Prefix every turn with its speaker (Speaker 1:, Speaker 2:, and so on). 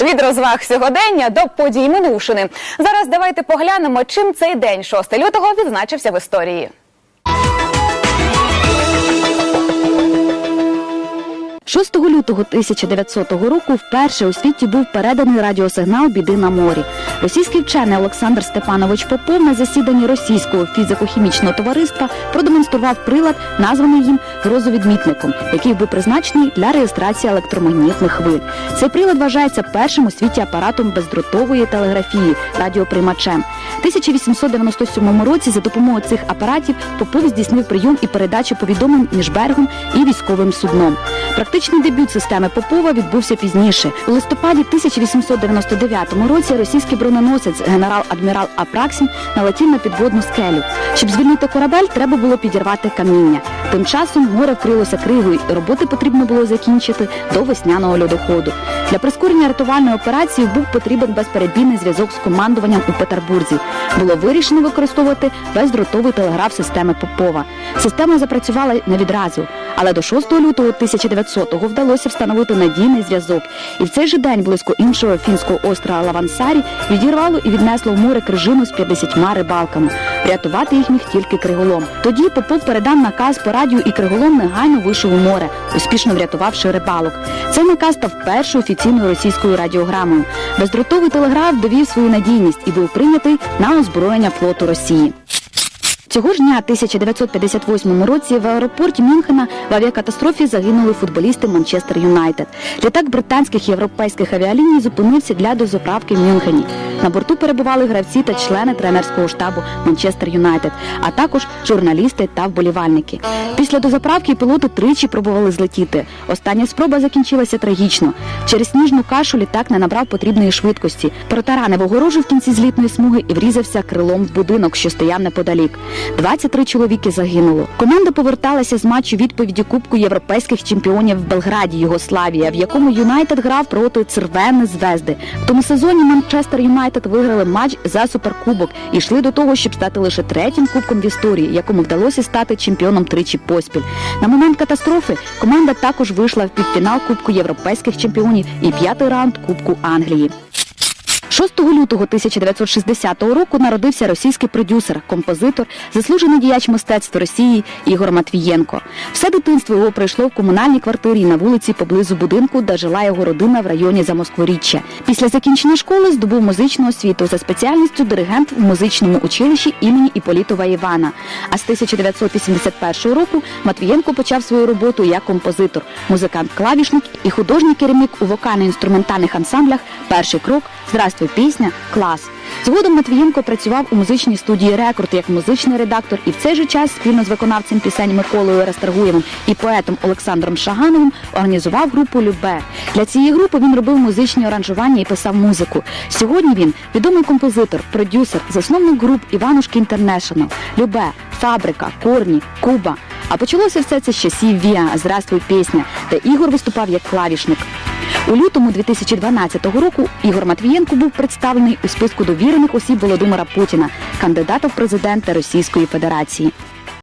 Speaker 1: Від розваг сьогодення до подій минувшини. Зараз давайте поглянемо, чим цей день 6 лютого відзначився в історії.
Speaker 2: 6 лютого 1900 року вперше у світі був переданий радіосигнал біди на морі. Російський вчений Олександр Степанович Попов на засіданні російського фізико-хімічного товариства продемонстрував прилад, названий їм грозовідмітником, який був призначений для реєстрації електромагнітних хвиль. Цей прилад вважається першим у світі апаратом бездротової телеграфії радіоприймачем. У 1897 році за допомогою цих апаратів Попов здійснив прийом і передачу повідомлень між берегом і військовим судном. Практичний дебют системи Попова відбувся пізніше. У листопаді 1899 році російський броненосець генерал-адмірал Апраксін налетів на підводну скелю. Щоб звільнити корабель, треба було підірвати каміння. Тим часом море вкрилося кригою, і роботи потрібно було закінчити до весняного льодоходу. Для прискорення рятувальної операції був потрібен безперебійний зв'язок з командуванням у Петербурзі. Було вирішено використовувати бездротовий телеграф системи Попова. Система запрацювала не відразу, але до 6 лютого 1900-го вдалося встановити надійний зв'язок. І в цей же день близько іншого фінського острова Лавансарі відірвало і віднесло в море крижину з 50 рибалками. Врятувати їх міг тільки Криголом. Тоді Попов передав наказ по радіо, і Криголом негайно вийшов у море, успішно врятувавши рибалок. Цей наказ став першою офіційною російською радіограмою. Бездротовий телеграф довів свою надійність і був прийнятий на озброєння флоту Росії. Цього ж дня 1958 році в аеропорті Мюнхена в авіакатастрофі загинули футболісти Манчестер Юнайтед. Літак британських європейських авіаліній зупинився для дозаправки в Мюнхені. На борту перебували гравці та члени тренерського штабу Манчестер Юнайтед, а також журналісти та вболівальники. Після дозаправки пілоти тричі пробували злетіти. Остання спроба закінчилася трагічно. Через сніжну кашу літак не набрав потрібної швидкості. Протаранив огорожу в кінці злітної смуги і врізався крилом в будинок, що стояв неподалік. 23 чоловіки загинуло. Команда поверталася з матчу відповіді Кубку європейських чемпіонів в Белграді, Югославія, в якому Юнайтед грав проти Цервени Звезди. В тому сезоні Манчестер Юнайтед виграли матч за суперкубок і йшли до того, щоб стати лише третім кубком в історії, якому вдалося стати чемпіоном тричі поспіль. На момент катастрофи команда також вийшла в півфінал Кубку європейських чемпіонів і п'ятий раунд Кубку Англії. 6 лютого 1960 року народився російський продюсер, композитор, заслужений діяч мистецтва Росії Ігор Матвієнко. Все дитинство його пройшло в комунальній квартирі на вулиці поблизу будинку, де жила його родина в районі Замоскворіччя. Після закінчення школи здобув музичну освіту за спеціальністю диригент в музичному училищі імені Іполітова Івана. А з 1981 року Матвієнко почав свою роботу як композитор, музикант-клавішник і художній керівник у вокально-інструментальних ансамблях Перший крок, Здравствуй, пісня, клас. Згодом Матвієнко працював у музичній студії Рекорд як музичний редактор і в цей же час спільно з виконавцем пісень Миколою Расторгуєвим і поетом Олександром Шагановим організував групу Любе. Для цієї групи він робив музичні аранжування і писав музику. Сьогодні він відомий композитор, продюсер, засновник груп Іванушки Інтернешнл, Любе, Фабрика, Корні, Куба. А почалося все це з часів Віа, Здравствуй, пісня, де Ігор виступав як клавішник. У лютому 2012 року Ігор Матвієнко був представлений у списку довірених осіб Володимира Путіна, кандидата в президенти Російської Федерації.